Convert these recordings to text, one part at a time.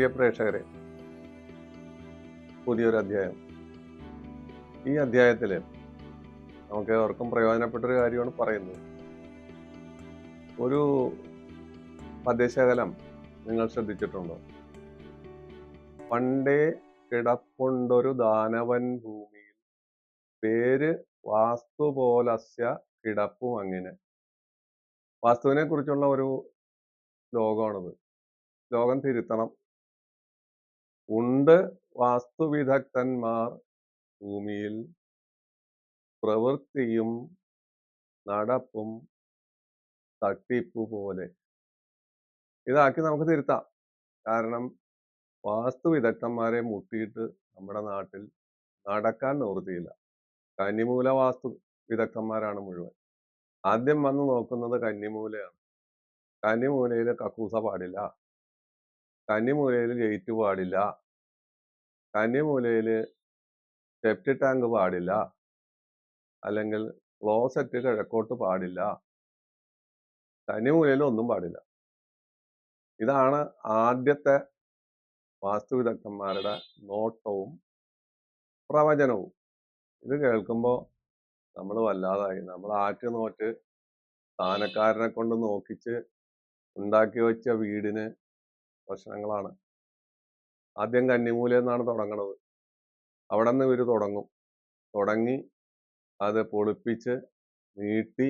പ്രിയ പ്രേക്ഷകരെ പുതിയൊരു അധ്യായം. ഈ അധ്യായത്തിൽ നമുക്ക് ഏവർക്കും പ്രയോജനപ്പെട്ടൊരു കാര്യമാണ് പറയുന്നത്. ഒരു പദ്യശകലം നിങ്ങൾ ശ്രദ്ധിച്ചിട്ടുണ്ടോ? പണ്ടേ കിടപ്പുണ്ടൊരു ദാനവൻ ഭൂമിയിൽ പേര് വാസ്തു പോലസ്യ കിടപ്പും അങ്ങനെ വാസ്തുവിനെ കുറിച്ചുള്ള ഒരു ലോകമാണിത്. ലോകം തിരുത്തണം. ഉണ്ട് വാസ്തുവിദഗ്ധന്മാർ ഭൂമിയിൽ പ്രവൃത്തിയും നടപ്പും തട്ടിപ്പ് പോലെ ഇതാക്കി നമുക്ക് തിരുത്താം. കാരണം വാസ്തുവിദഗ്ധന്മാരെ മുട്ടിയിട്ട് നമ്മുടെ നാട്ടിൽ നടക്കാൻ നിവൃത്തിയില്ല. കന്നിമൂല വാസ്തു വിദഗ്ധന്മാരാണ് മുഴുവൻ. ആദ്യം വന്ന് നോക്കുന്നത് കന്നിമൂലയാണ്. കന്നിമൂലയിൽ കക്കൂസ പാടില്ല. കന്നിമൂലയിൽ ഗേറ്റ് പാടില്ല. കന്നിമൂലയിൽ സെപ്റ്റ് ടാങ്ക് പാടില്ല. അല്ലെങ്കിൽ ക്ലോസറ്റ് കിഴക്കോട്ട് പാടില്ല. കന്നിമൂലയിൽ ഒന്നും പാടില്ല. ഇതാണ് ആദ്യത്തെ വാസ്തുവിദഗ്ധന്മാരുടെ നോട്ടവും പ്രവചനവും. ഇത് കേൾക്കുമ്പോൾ നമ്മൾ വല്ലാതായി. നമ്മൾ ആറ്റ് നോറ്റ് സ്ഥാനക്കാരനെ കൊണ്ട് നോക്കിച്ച് ഉണ്ടാക്കി വെച്ച വീടിന് പ്രശ്നങ്ങളാണ്. ആദ്യം കന്നിമൂല എന്നാണ് തുടങ്ങണത്. അവിടെ നിന്ന് ഇവർ തുടങ്ങും. തുടങ്ങി അത് പൊളിപ്പിച്ച് നീട്ടി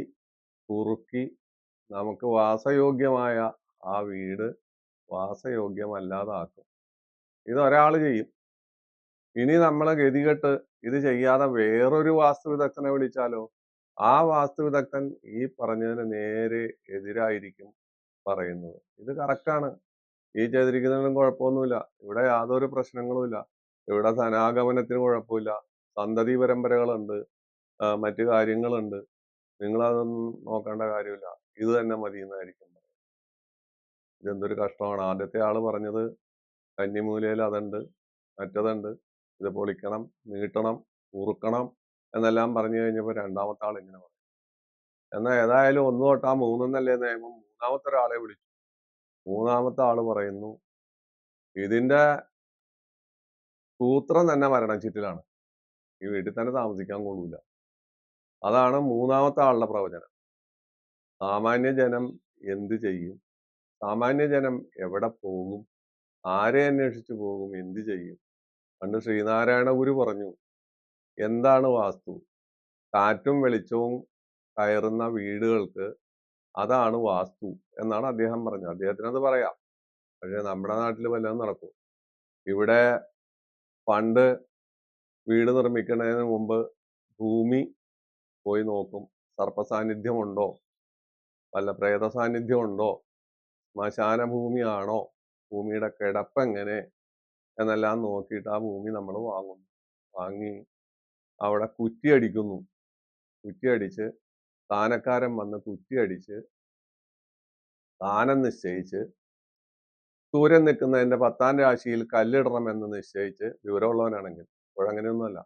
കുറുക്കി നമുക്ക് വാസയോഗ്യമായ ആ വീട് വാസയോഗ്യമല്ലാതാക്കും. ഇത് ഒരാൾ ചെയ്യും. ഇനി നമ്മൾ ഗതികെട്ട് ഇത് ചെയ്യാതെ വേറൊരു വാസ്തു വിദഗ്ധനെ വിളിച്ചാലോ? ആ വാസ്തു വിദഗ്ധൻ ഈ പറഞ്ഞതിന് നേരെ എതിരായിരിക്കും പറയുന്നത്. ഇത് കറക്റ്റാണ് ഈ ചെയ്തിരിക്കുന്നതിനും കുഴപ്പമൊന്നുമില്ല. ഇവിടെ യാതൊരു പ്രശ്നങ്ങളുമില്ല. ഇവിടെ ധനാഗമനത്തിന് കുഴപ്പമില്ല. സന്തതി പരമ്പരകളുണ്ട്. മറ്റു കാര്യങ്ങളുണ്ട്. നിങ്ങൾ അതൊന്നും നോക്കേണ്ട കാര്യമില്ല. ഇത് തന്നെ മതി എന്നായിരിക്കും. ഇതെന്തൊരു കഷ്ടമാണ്. ആദ്യത്തെ ആൾ പറഞ്ഞത് കന്നിമൂലയിൽ അതുണ്ട് മറ്റതുണ്ട്. ഇത് പൊളിക്കണം നീട്ടണം ഉറുക്കണം എന്നെല്ലാം പറഞ്ഞു കഴിഞ്ഞപ്പോൾ രണ്ടാമത്തെ ആൾ ഇങ്ങനെ പറയും എന്നാൽ ഏതായാലും ഒന്ന് തൊട്ടാ മൂന്നെന്നല്ലേ നിയമം മൂന്നാമത്തെ ഒരാളെ വിളിച്ചു. മൂന്നാമത്തെ ആൾ പറയുന്നു ഇതിന്റെ സൂത്രം തന്നെ മരണച്ചീട്ടിലാണ് ഈ വീട്ടിൽ തന്നെ താമസിക്കാൻ കൊള്ളൂല. അതാണ് മൂന്നാമത്തെ ആളുടെ പ്രവചനം. സാമാന്യ ജനം എന്ത് ചെയ്യും? സാമാന്യ ജനം എവിടെ പോകും? ആരെ അന്വേഷിച്ചു പോകും? എന്ത് ചെയ്യും? പണ്ട് ശ്രീനാരായണ ഗുരു പറഞ്ഞു എന്താണ് വാസ്തു? കാറ്റും വെളിച്ചവും കയറുന്ന വീടുകൾക്ക് അതാണ് വാസ്തു എന്നാണ് അദ്ദേഹം പറഞ്ഞത്. അദ്ദേഹത്തിന് അത് പറയാം. പക്ഷെ നമ്മുടെ നാട്ടിൽ വല്ലതും നടക്കും. ഇവിടെ പണ്ട് വീട് നിർമ്മിക്കുന്നതിന് മുമ്പ് ഭൂമി പോയി നോക്കും. സർപ്പ സാന്നിധ്യമുണ്ടോ വല്ല പ്രേത സാന്നിധ്യമുണ്ടോ ശ്മശാന ഭൂമിയാണോ ഭൂമിയുടെ കിടപ്പ് എങ്ങനെ എന്നെല്ലാം നോക്കിയിട്ട് ആ ഭൂമി നമ്മൾ വാങ്ങുന്നു. വാങ്ങി അവിടെ കുറ്റിയടിക്കുന്നു. കുറ്റിയടിച്ച് സ്ഥാനക്കാരൻ വന്ന് കുറ്റിയടിച്ച് സ്ഥാനം നിശ്ചയിച്ച് സൂര്യൻ നിൽക്കുന്നതിന്റെ പത്താം രാശിയിൽ കല്ലിടണമെന്ന് നിശ്ചയിച്ച് വിവരമുള്ളവനാണെങ്കിൽ ഇപ്പോഴങ്ങനെയൊന്നുമല്ല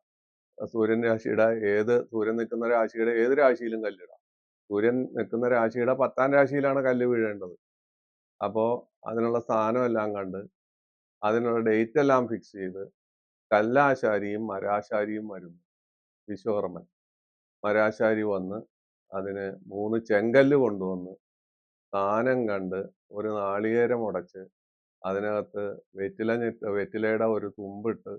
സൂര്യൻ രാശിയുടെ ഏത് സൂര്യൻ നിൽക്കുന്ന രാശിയുടെ ഏത് രാശിയിലും കല്ലിടാം. സൂര്യൻ നിൽക്കുന്ന രാശിയുടെ പത്താം രാശിയിലാണ് കല്ല് വീഴേണ്ടത്. അപ്പോൾ അതിനുള്ള സ്ഥാനമെല്ലാം കണ്ട് അതിനുള്ള ഡേറ്റ് എല്ലാം ഫിക്സ് ചെയ്ത് കല്ലാശാരിയും മരാശാരിയും വരുന്നു. വിശ്വകർമ്മൻ. മരാശാരി വന്ന് അതിന് മൂന്ന് ചെങ്കല്ല് കൊണ്ടുവന്ന് സ്ഥാനം കണ്ട് ഒരു നാളികേരം ഉടച്ച് അതിനകത്ത് വെറ്റില ഞെട്ട് വെറ്റിലയുടെ ഒരു തുമ്പിട്ട്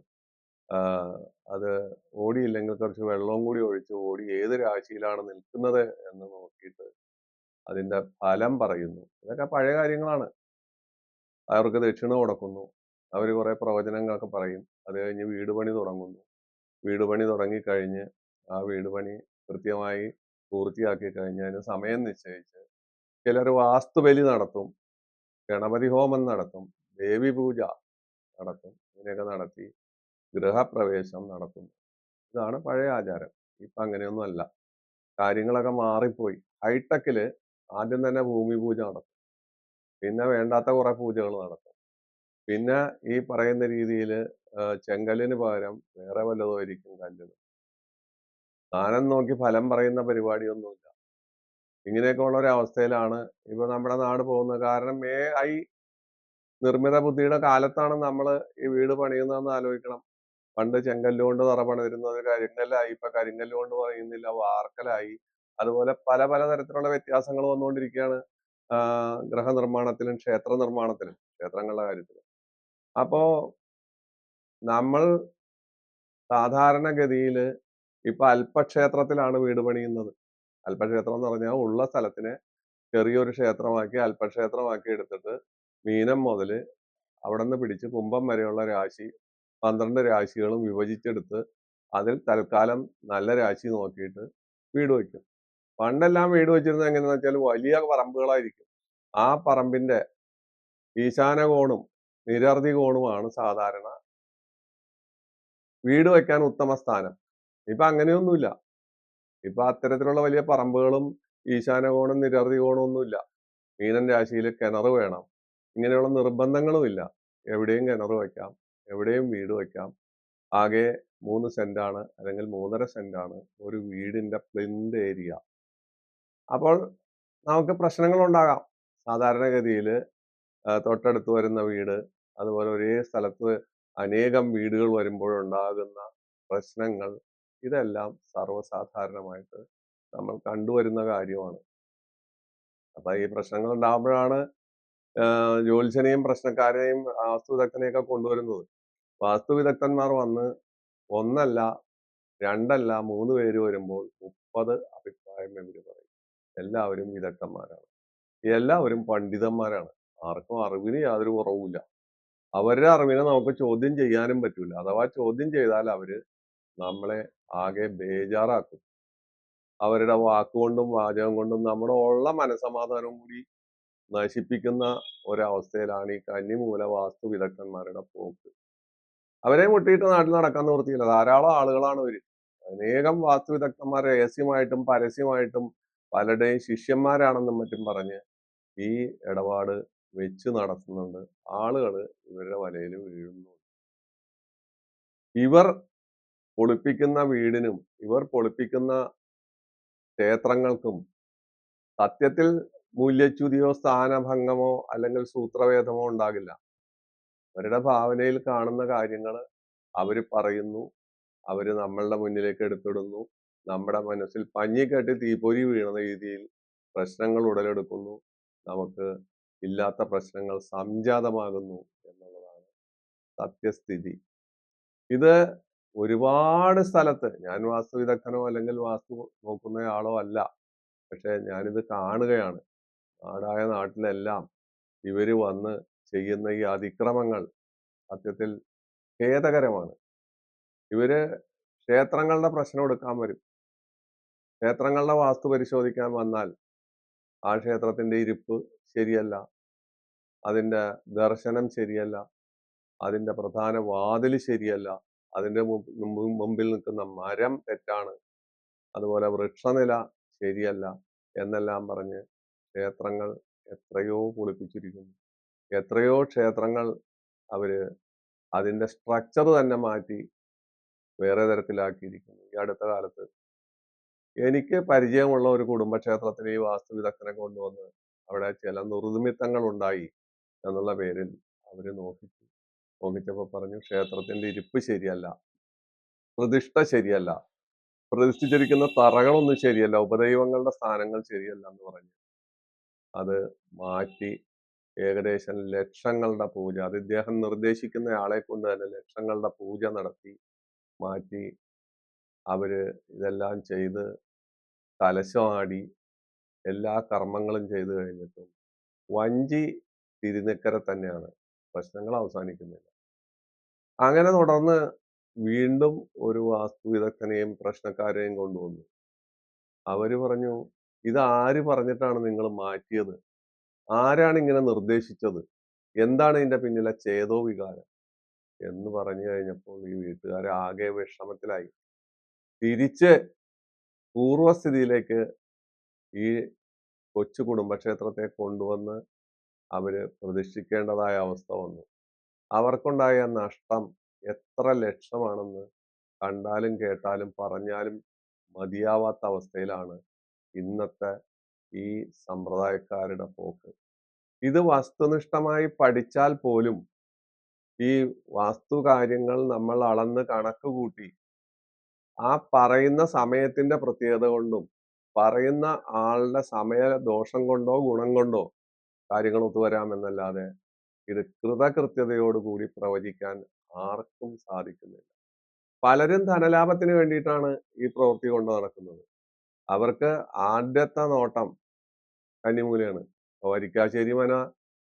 അത് ഓടിയില്ലെങ്കിൽ കുറച്ച് വെള്ളവും കൂടി ഒഴിച്ച് ഓടി ഏത് രാശിയിലാണ് നിൽക്കുന്നത് എന്ന് നോക്കിയിട്ട് അതിന്റെ ഫലം പറയുന്നു. ഇതൊക്കെ പഴയ കാര്യങ്ങളാണ്. അവർക്ക് ദക്ഷിണ കൊടുക്കുന്നു. അവർ കുറെ പ്രവചനങ്ങളൊക്കെ പറയും. അത് കഴിഞ്ഞ് വീട് പണി തുടങ്ങുന്നു. വീട് പണി തുടങ്ങിക്കഴിഞ്ഞ് ആ വീട് പണി കൃത്യമായി പൂർത്തിയാക്കി കഴിഞ്ഞാൽ സമയം നിശ്ചയിച്ച് ചിലർ വാസ്തുബലി നടത്തും ഗണപതി ഹോമം നടത്തും ദേവി പൂജ നടത്തും ഇങ്ങനെയൊക്കെ നടത്തി ഗൃഹപ്രവേശം നടത്തുന്നു ഇതാണ് പഴയ ആചാരം. ഇപ്പം അങ്ങനെയൊന്നും അല്ല. കാര്യങ്ങളൊക്കെ മാറിപ്പോയി. ഹൈടെക്കിൽ ആദ്യം തന്നെ ഭൂമി പൂജ നടത്തും. പിന്നെ വേണ്ടാത്ത കുറേ പൂജകൾ നടത്തും. പിന്നെ ഈ പറയുന്ന രീതിയിൽ ചെങ്കല്ലിന് പകരം വേറെ വല്ലതും ആയിരിക്കും കല്ലിന്. സ്ഥാനം നോക്കി ഫലം പറയുന്ന പരിപാടിയൊന്നുമില്ല. ഇങ്ങനെയൊക്കെ ഉള്ള ഒരു അവസ്ഥയിലാണ് ഇപ്പൊ നമ്മുടെ നാട് പോകുന്നത്. കാരണം മേ ഐ നിർമ്മിത ബുദ്ധിയുടെ കാലത്താണ് നമ്മൾ ഈ വീട് പണിയുന്നതെന്ന് ആലോചിക്കണം. പണ്ട് ചെങ്കല്ല് കൊണ്ട് തറ ഒരു കരിങ്കല്ലായി ഇപ്പൊ കരിങ്കല്ല് പറയുന്നില്ല വാർക്കലായി. അതുപോലെ പല പല തരത്തിലുള്ള വ്യത്യാസങ്ങൾ വന്നുകൊണ്ടിരിക്കുകയാണ്. ഗ്രഹനിർമ്മാണത്തിലും ക്ഷേത്ര നിർമ്മാണത്തിലും ക്ഷേത്രങ്ങളുടെ കാര്യത്തിൽ അപ്പോ നമ്മൾ സാധാരണഗതിയിൽ ഇപ്പൊ അല്പക്ഷേത്രത്തിലാണ് വീട് പണിയുന്നത്. അല്പക്ഷേത്രം എന്ന് പറഞ്ഞാൽ ഉള്ള സ്ഥലത്തിനെ ചെറിയൊരു ക്ഷേത്രമാക്കി അല്പക്ഷേത്രമാക്കി എടുത്തിട്ട് മീനം മുതൽ അവിടെ നിന്ന് പിടിച്ച് കുംഭം വരെയുള്ള രാശി പന്ത്രണ്ട് രാശികളും വിഭജിച്ചെടുത്ത് അതിൽ തൽക്കാലം നല്ല രാശി നോക്കിയിട്ട് വീട് വയ്ക്കും. പണ്ടെല്ലാം വീട് വെച്ചിരുന്നത് എങ്ങനെയെന്ന് വെച്ചാൽ വലിയ പറമ്പുകളായിരിക്കും. ആ പറമ്പിന്റെ ഈശാന കോണും നിരർതി കോണുമാണ് സാധാരണ വീട് വയ്ക്കാൻ ഉത്തമ സ്ഥാനം. ഇപ്പൊ അങ്ങനെയൊന്നുമില്ല. ഇപ്പൊ അത്തരത്തിലുള്ള വലിയ പറമ്പുകളും ഈശാന കോണും നിരർതി കോണും ഒന്നുമില്ല മീനൻ രാശിയിൽ കിണർ വേണം. ഇങ്ങനെയുള്ള നിർബന്ധങ്ങളുമില്ല. എവിടെയും കിണർ വെക്കാം എവിടെയും വീട് വെക്കാം ആകെ മൂന്ന് സെന്റാണ് അല്ലെങ്കിൽ മൂന്നര സെന്റാണ് ഒരു വീടിന്റെ പ്ലിന്ത് ഏരിയ. അപ്പോൾ നമുക്ക് പ്രശ്നങ്ങൾ ഉണ്ടാകാം സാധാരണഗതിയിൽ തൊട്ടടുത്ത് വരുന്ന വീട് അതുപോലെ ഒരേ സ്ഥലത്ത് അനേകം വീടുകൾ വരുമ്പോഴുണ്ടാകുന്ന പ്രശ്നങ്ങൾ ഇതെല്ലാം സർവസാധാരണമായിട്ട് നമ്മൾ കണ്ടുവരുന്ന കാര്യമാണ്. അപ്പൊ ഈ പ്രശ്നങ്ങൾ ഉണ്ടാകുമ്പോഴാണ് ജ്യോത്സ്യനെയും പ്രശ്നക്കാരെയും വാസ്തു വിദഗ്ധനെയൊക്കെ കൊണ്ടുവരുന്നത്. വാസ്തു വിദഗ്ധന്മാർ വന്ന് ഒന്നല്ല രണ്ടല്ല മൂന്ന് പേര് വരുമ്പോൾ മുപ്പത് അഭിപ്രായം ഇവർ പറയും. എല്ലാവരും വിദഗ്ധന്മാരാണ്. എല്ലാവരും പണ്ഡിതന്മാരാണ്. ആർക്കും അറിവിന് യാതൊരു കുറവുമില്ല. അവരുടെ അറിവിനെ നമുക്ക് ചോദ്യം ചെയ്യാനും പറ്റൂല. അഥവാ ചോദ്യം ചെയ്താൽ അവർ നമ്മളെ ആകെ ബേജാറാക്കും. അവരുടെ വാക്കുകൊണ്ടും വാചകം കൊണ്ടും നമ്മുടെ ഉള്ള മനസമാധാനവും കൂടി നശിപ്പിക്കുന്ന ഒരവസ്ഥയിലാണ് ഈ കന്നിമൂല വാസ്തു വിദഗ്ധന്മാരുടെ പോക്ക്. അവരെ മുട്ടിയിട്ട് നാട്ടിൽ നടക്കാൻ നിവൃത്തിയില്ല. ധാരാളം ആളുകളാണ് ഇവർ. അനേകം വാസ്തു വിദഗ്ധന്മാർ രഹസ്യമായിട്ടും പരസ്യമായിട്ടും പലരുടെയും ശിഷ്യന്മാരാണെന്നും മറ്റും പറഞ്ഞ് ഈ ഇടപാട് വെച്ച് നടത്തുന്നുണ്ട്. ആളുകൾ ഇവരുടെ വലയിൽ വീഴുന്നു ഇവർ പൊളിപ്പിക്കുന്ന വീടിനും ഇവർ പൊളിപ്പിക്കുന്ന ക്ഷേത്രങ്ങൾക്കും സത്യത്തിൽ മൂല്യച്യുതിയോ സ്ഥാനഭംഗമോ അല്ലെങ്കിൽ സൂത്രവേദമോ ഉണ്ടാകില്ല. അവരുടെ ഭാവനയിൽ കാണുന്ന കാര്യങ്ങൾ അവർ പറയുന്നു അവർ നമ്മളുടെ മുന്നിലേക്ക് എടുത്തിടുന്നു നമ്മുടെ മനസ്സിൽ പഞ്ഞിക്കെട്ടി തീപ്പൊരി വീണ രീതിയിൽ പ്രശ്നങ്ങൾ ഉടലെടുക്കുന്നു നമുക്ക് ഇല്ലാത്ത പ്രശ്നങ്ങൾ സംജാതമാകുന്നു എന്നുള്ളതാണ് സത്യസ്ഥിതി. ഇത് ഒരുപാട് സ്ഥലത്ത്. ഞാൻ വാസ്തു വിദഗ്ധനോ അല്ലെങ്കിൽ വാസ്തു നോക്കുന്നയാളോ അല്ല. പക്ഷെ ഞാനിത് കാണുകയാണ്. നാടായ നാട്ടിലെല്ലാം ഇവർ വന്ന് ചെയ്യുന്ന ഈ അതിക്രമങ്ങൾ സത്യത്തിൽ ഖേദകരമാണ്. ഇവർ ക്ഷേത്രങ്ങളുടെ പ്രശ്നം എടുക്കാൻ വരും. ക്ഷേത്രങ്ങളുടെ വാസ്തു പരിശോധിക്കാൻ വന്നാൽ ആ ക്ഷേത്രത്തിന്റെ ഇരിപ്പ് ശരിയല്ല. അതിന്റെ ദർശനം ശരിയല്ല. അതിന്റെ പ്രധാന വാതിൽ ശരിയല്ല. മുമ്പ് മുമ്പിൽ നിൽക്കുന്ന മരം തെറ്റാണ്. അതുപോലെ വൃക്ഷനില ശരിയല്ല എന്നെല്ലാം പറഞ്ഞ് ക്ഷേത്രങ്ങൾ എത്രയോ പൊളിപ്പിച്ചിരിക്കുന്നു. എത്രയോ ക്ഷേത്രങ്ങൾ അവർ അതിന്റെ സ്ട്രക്ചർ തന്നെ മാറ്റി വേറെ തരത്തിലാക്കിയിരിക്കുന്നു. ഈ അടുത്ത കാലത്ത് എനിക്ക് പരിചയമുള്ള ഒരു കുടുംബക്ഷേത്രത്തിൽ ഈ വാസ്തു വിദഗ്ധനെ കൊണ്ടുവന്ന് അവിടെ ചില നിർനിമിത്തങ്ങൾ ഉണ്ടായി എന്നുള്ള പേരിൽ അവർ നോക്കിച്ചു. നോക്കിച്ചപ്പോ പറഞ്ഞു ക്ഷേത്രത്തിന്റെ ഇരിപ്പ് ശരിയല്ല. പ്രതിഷ്ഠ ശരിയല്ല. പ്രതിഷ്ഠിച്ചിരിക്കുന്ന തറകളൊന്നും ശരിയല്ല. ഉപദൈവങ്ങളുടെ സ്ഥാനങ്ങൾ ശരിയല്ല എന്ന് പറഞ്ഞു. അത് മാറ്റി ഏകദേശം ലക്ഷങ്ങളുടെ പൂജ. അത് ഇദ്ദേഹം നിർദ്ദേശിക്കുന്ന ആളെ കൊണ്ട് തന്നെ ലക്ഷങ്ങളുടെ പൂജ നടത്തി മാറ്റി അവർ ഇതെല്ലാം ചെയ്ത് കലശമാടി എല്ലാ കർമ്മങ്ങളും ചെയ്തു കഴിഞ്ഞിട്ടും വഞ്ചി തിരുനക്കര തന്നെയാണ്. പ്രശ്നങ്ങൾ അവസാനിക്കുന്നില്ല. അങ്ങനെ തുടർന്ന് വീണ്ടും ഒരു വാസ്തു വിദഗ്ധനെയും പ്രശ്നക്കാരെയും കൊണ്ടുവന്നു. അവർ പറഞ്ഞു ഇത് ആര് പറഞ്ഞിട്ടാണ് നിങ്ങൾ മാറ്റിയത്? ആരാണ് ഇങ്ങനെ നിർദ്ദേശിച്ചത്? എന്താണ് ഇതിന്റെ പിന്നിലെ ചേതോ വികാരം? എന്ന് പറഞ്ഞു കഴിഞ്ഞപ്പോൾ ഈ വീട്ടുകാരെ ആകെ വിഷമത്തിലായി. തിരിച്ച് പൂർവസ്ഥിതിയിലേക്ക് ഈ കൊച്ചു കുടുംബക്ഷേത്രത്തെ കൊണ്ടുവന്ന് അവർ പ്രതിഷ്ഠിക്കേണ്ടതായ അവസ്ഥ വന്നു. അവർക്കുണ്ടായ നഷ്ടം എത്ര ലക്ഷമാണെന്ന് കണ്ടാലും കേട്ടാലും പറഞ്ഞാലും മതിയാവാത്ത അവസ്ഥയിലാണ് ഇന്നത്തെ ഈ സമ്പ്രദായക്കാരുടെ പോക്ക്. ഇത് വസ്തുനിഷ്ഠമായി പഠിച്ചാൽ പോലും ഈ വാസ്തു കാര്യങ്ങൾ നമ്മൾ അളന്ന് കണക്ക് കൂട്ടി ആ പറയുന്ന സമയത്തിന്റെ പ്രത്യേകത കൊണ്ടും പറയുന്ന ആളുടെ സമയ ദോഷം കൊണ്ടോ ഗുണം കൊണ്ടോ കാര്യങ്ങൾ ഒത്തുവരാമെന്നല്ലാതെ ഇത് കൃതകൃത്യതയോടുകൂടി പ്രവചിക്കാൻ ആർക്കും സാധിക്കുന്നില്ല. പലരും ധനലാഭത്തിന് വേണ്ടിയിട്ടാണ് ഈ പ്രവൃത്തി കൊണ്ട് നടക്കുന്നത്. അവർക്ക് ആദ്യത്തെ നോട്ടം കന്നിമൂലയാണ്. വരിക്കാശ്ശേരി മന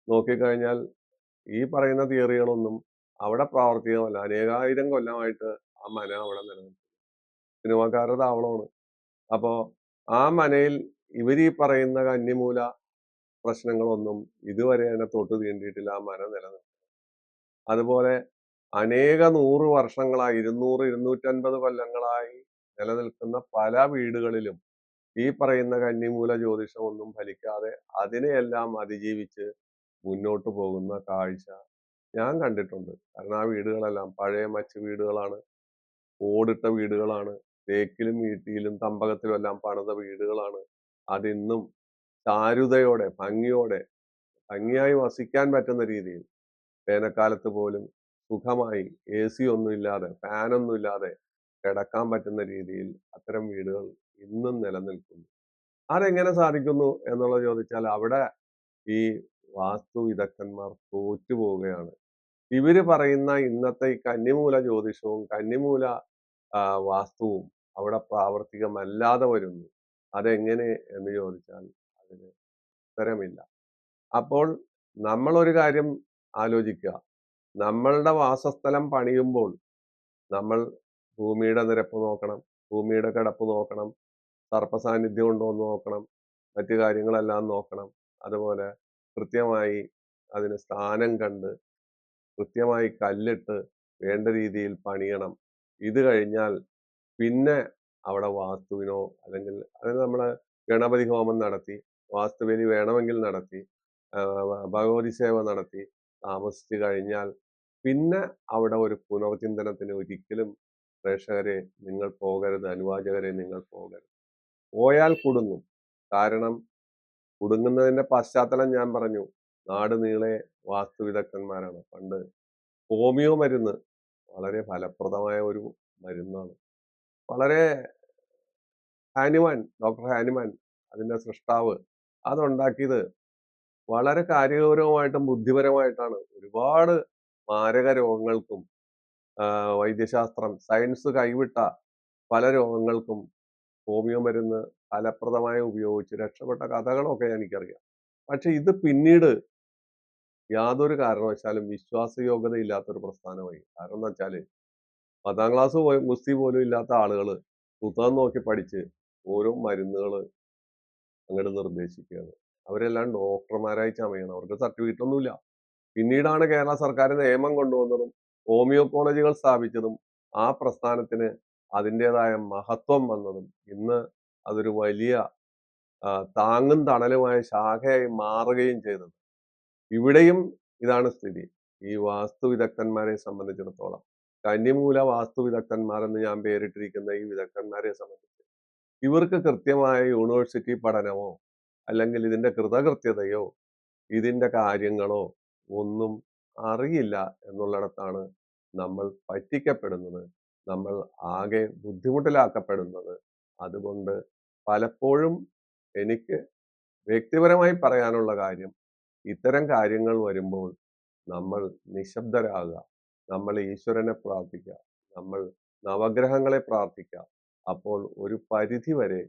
നോക്കിക്കഴിഞ്ഞാൽ ഈ പറയുന്ന തിയറികളൊന്നും അവിടെ പ്രാവർത്തികമല്ല. അനേകായിരം കൊല്ലമായിട്ട് ആ മന അവിടെ നിലനിൽക്കുന്നു. സിനിമാക്കാരുടെ താവളമാണ്. അപ്പോ ആ മനയിൽ ഇവർ ഈ പറയുന്ന കന്നിമൂല പ്രശ്നങ്ങളൊന്നും ഇതുവരെ അതിനെ തൊട്ട് തീണ്ടിയിട്ടില്ല. ആ മരം നിലനിൽക്കുന്നത് അതുപോലെ അനേക നൂറ് വർഷങ്ങളായി ഇരുന്നൂറ് ഇരുന്നൂറ്റൻപത് കൊല്ലങ്ങളായി നിലനിൽക്കുന്ന പല വീടുകളിലും ഈ പറയുന്ന കന്നിമൂല ജ്യോതിഷമൊന്നും ഫലിക്കാതെ അതിനെയെല്ലാം അതിജീവിച്ച് മുന്നോട്ട് പോകുന്ന കാഴ്ച ഞാൻ കണ്ടിട്ടുണ്ട്. കാരണം ആ വീടുകളെല്ലാം പഴയ മച്ച് വീടുകളാണ്. ഓടിട്ട വീടുകളാണ്. തേക്കിലും ഈട്ടിയിലും തമ്പകത്തിലും എല്ലാം പണിത വീടുകളാണ്. അതിന്നും ചാരുതയോടെ ഭംഗിയോടെ ഭംഗിയായി വസിക്കാൻ പറ്റുന്ന രീതിയിൽ. വേനൽക്കാലത്ത് പോലും സുഖമായി എ സി ഒന്നും ഇല്ലാതെ ഫാനൊന്നും ഇല്ലാതെ കിടക്കാൻ പറ്റുന്ന രീതിയിൽ അത്തരം വീടുകൾ ഇന്നും നിലനിൽക്കുന്നു. അതെങ്ങനെ സാധിക്കുന്നു എന്നുള്ളത് ചോദിച്ചാൽ അവിടെ ഈ വാസ്തു വിദഗ്ധന്മാർ തോറ്റു പോവുകയാണ്. ഇവർ പറയുന്ന ഇന്നത്തെ ഈ കന്നിമൂല ജ്യോതിഷവും കന്നിമൂല വാസ്തുവും അവിടെ പ്രാവർത്തികമല്ലാതെ വരുന്നു. അതെങ്ങനെ എന്ന് ചോദിച്ചാൽ അതിന് ഉത്തരമില്ല അപ്പോൾ നമ്മൾ ഒരു കാര്യം ആലോചിക്കുക. നമ്മളുടെ വാസസ്ഥലം പണിയുമ്പോൾ നമ്മൾ ഭൂമിയുടെ നിരപ്പ് നോക്കണം ഭൂമിയുടെ കിടപ്പ് നോക്കണം സർപ്പസാന്നിധ്യം ഉണ്ടോ എന്ന് നോക്കണം മറ്റു കാര്യങ്ങളെല്ലാം നോക്കണം. അതുപോലെ കൃത്യമായി അതിന് സ്ഥാനം കണ്ട് കൃത്യമായി കല്ലിട്ട് വേണ്ട രീതിയിൽ പണിയണം. ഇത് കഴിഞ്ഞാൽ പിന്നെ അവിടെ വാസ്തുവിനോ അല്ലെങ്കിൽ അതിന് നമ്മൾ ഗണപതി ഹോമം നടത്തി വാസ്തുബലി വേണമെങ്കിൽ നടത്തി ഭഗവതി സേവ നടത്തി താമസിച്ചു കഴിഞ്ഞാൽ പിന്നെ അവിടെ ഒരു പുനർചിന്തനത്തിന് ഒരിക്കലും പ്രേക്ഷകരെ നിങ്ങൾ പോകരുത് അനുവാചകരെ നിങ്ങൾ പോകരുത്. പോയാൽ കുടുങ്ങും. കാരണം കുടുങ്ങുന്നതിന്റെ പശ്ചാത്തലം ഞാൻ പറഞ്ഞു. നാട് നീളെ വാസ്തുവിദഗ്ധന്മാരാണ് പണ്ട് ഹോമിയോ മരുന്ന് വളരെ ഫലപ്രദമായ ഒരു മരുന്നാണ്. വളരെ ഹാനിമാൻ ഡോക്ടർ ഹാനിമാൻ അതിന്റെ സൃഷ്ടാവ് അതുണ്ടാക്കിയത് വളരെ കാര്യഗൗരവമായിട്ടും ബുദ്ധിപരമായിട്ടാണ്. ഒരുപാട് മാരക രോഗങ്ങൾക്കും വൈദ്യശാസ്ത്രം സയൻസ് കൈവിട്ട പല രോഗങ്ങൾക്കും ഹോമിയോ മരുന്ന് ഫലപ്രദമായി ഉപയോഗിച്ച് രക്ഷപ്പെട്ട കഥകളൊക്കെ എനിക്കറിയാം. പക്ഷെ ഇത് പിന്നീട് യാതൊരു കാരണവശാലും വിശ്വാസയോഗ്യത ഇല്ലാത്തൊരു പ്രസ്ഥാനമായി. കാരണം എന്താ വെച്ചാൽ പത്താം ക്ലാസ് പോയി ഗുസ്തി പോലും ഇല്ലാത്ത ആളുകൾ പുസ്തകം നോക്കി പഠിച്ച് ഓരോ മരുന്നുകൾ അങ്ങോട്ട് നിർദ്ദേശിക്കുകയാണ് അവരെല്ലാം ഡോക്ടർമാരായി ചമയണം. അവർക്ക് സർട്ടിഫിക്കറ്റ് ഒന്നുമില്ല പിന്നീടാണ് കേരള സർക്കാർ നിയമം കൊണ്ടുവന്നതും ഹോമിയോ കോളേജുകൾ സ്ഥാപിച്ചതും ആ പ്രസ്ഥാനത്തിന് അതിന്റെതായ മഹത്വം വന്നതും. ഇന്ന് അതൊരു വലിയ താങ്ങും തണലുമായ ശാഖയായി മാറുകയും ചെയ്തത്. ഇവിടെയും ഇതാണ് സ്ഥിതി. ഈ വാസ്തു വിദഗ്ധന്മാരെ സംബന്ധിച്ചിടത്തോളം. കന്നിമൂല വാസ്തു വിദഗ്ധന്മാരെന്ന് ഞാൻ പേരിട്ടിരിക്കുന്ന ഈ വിദഗ്ധന്മാരെ സംബന്ധിച്ച് ഇവർക്ക് കൃത്യമായ യൂണിവേഴ്സിറ്റി പഠനമോ അല്ലെങ്കിൽ ഇതിന്റെ കൃതകൃത്യതയോ ഇതിന്റെ കാര്യങ്ങളോ ഒന്നും അറിയില്ല എന്നുള്ളിടത്താണ് നമ്മൾ പറ്റിക്കപ്പെടുന്നത്. നമ്മൾ ആകെ ബുദ്ധിമുട്ടിലാക്കപ്പെടുന്നത്. അതുകൊണ്ട് പലപ്പോഴും എനിക്ക് വ്യക്തിപരമായി പറയാനുള്ള കാര്യം ഇത്തരം കാര്യങ്ങൾ വരുമ്പോൾ നമ്മൾ നിശബ്ദരാകുക നമ്മൾ ഈശ്വരനെ പ്രാർത്ഥിക്കുക നമ്മൾ നവഗ്രഹങ്ങളെ പ്രാർത്ഥിക്കുക അപ്പോൾ ഒരു പരിധി വരെ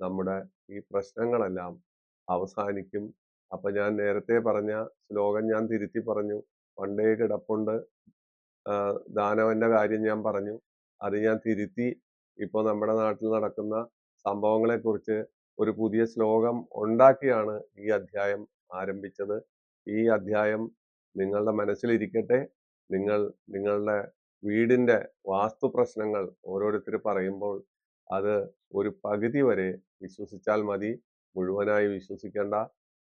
നമ്മുടെ ഈ പ്രശ്നങ്ങളെല്ലാം അവസാനിക്കും. അപ്പൊ ഞാൻ നേരത്തെ പറഞ്ഞ ശ്ലോകം ഞാൻ തിരുത്തി പറഞ്ഞു. പണ്ടേ കിടപ്പുണ്ട്. ദാനവന്റെ കാര്യം ഞാൻ പറഞ്ഞു. അത് ഞാൻ തിരുത്തി. ഇപ്പോൾ നമ്മുടെ നാട്ടിൽ നടക്കുന്ന സംഭവങ്ങളെ കുറിച്ച് ഒരു പുതിയ ശ്ലോകം ഉണ്ടാക്കിയാണ് ഈ അധ്യായം ആരംഭിച്ചത്. ഈ അധ്യായം നിങ്ങളുടെ മനസ്സിലിരിക്കട്ടെ. നിങ്ങൾ നിങ്ങളുടെ വീടിന്റെ വാസ്തു പ്രശ്നങ്ങൾ ഓരോരുത്തർ പറയുമ്പോൾ അത് ഒരു പകുതി വരെ വിശ്വസിച്ചാൽ മതി. മുഴുവനായി വിശ്വസിക്കേണ്ട.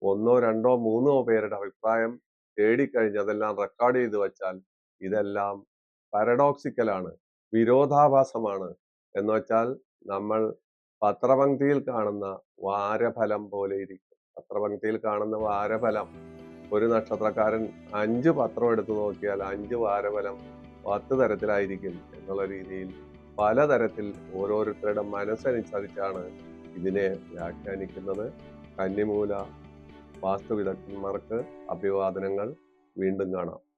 ഒന്നോ രണ്ടോ മൂന്നോ പേരുടെ അഭിപ്രായം തേടിക്കഴിഞ്ഞ് അതെല്ലാം റെക്കോർഡ് ചെയ്തു വച്ചാൽ ഇതെല്ലാം പാരഡോക്സിക്കലാണ് വിരോധാഭാസമാണ്. എന്ന് വെച്ചാൽ നമ്മൾ പത്രപംക്തിയിൽ കാണുന്ന വാരഫലം പോലെ ഇരിക്കും. പത്രപംക്തിയിൽ കാണുന്ന വാരഫലം. ഒരു നക്ഷത്രക്കാരൻ അഞ്ച് പത്രം എടുത്തു നോക്കിയാൽ അഞ്ച് വാരഫലം പത്ത് തരത്തിലായിരിക്കും എന്നുള്ള രീതിയിൽ പലതരത്തിൽ ഓരോരുത്തരുടെ മനസ്സനുസരിച്ചാണ് ഇതിനെ വ്യാഖ്യാനിക്കുന്നത്. കന്നിമൂല വാസ്തുവിദഗ്ധന്മാർക്ക് അഭിവാദനങ്ങൾ വീണ്ടും കാണാം.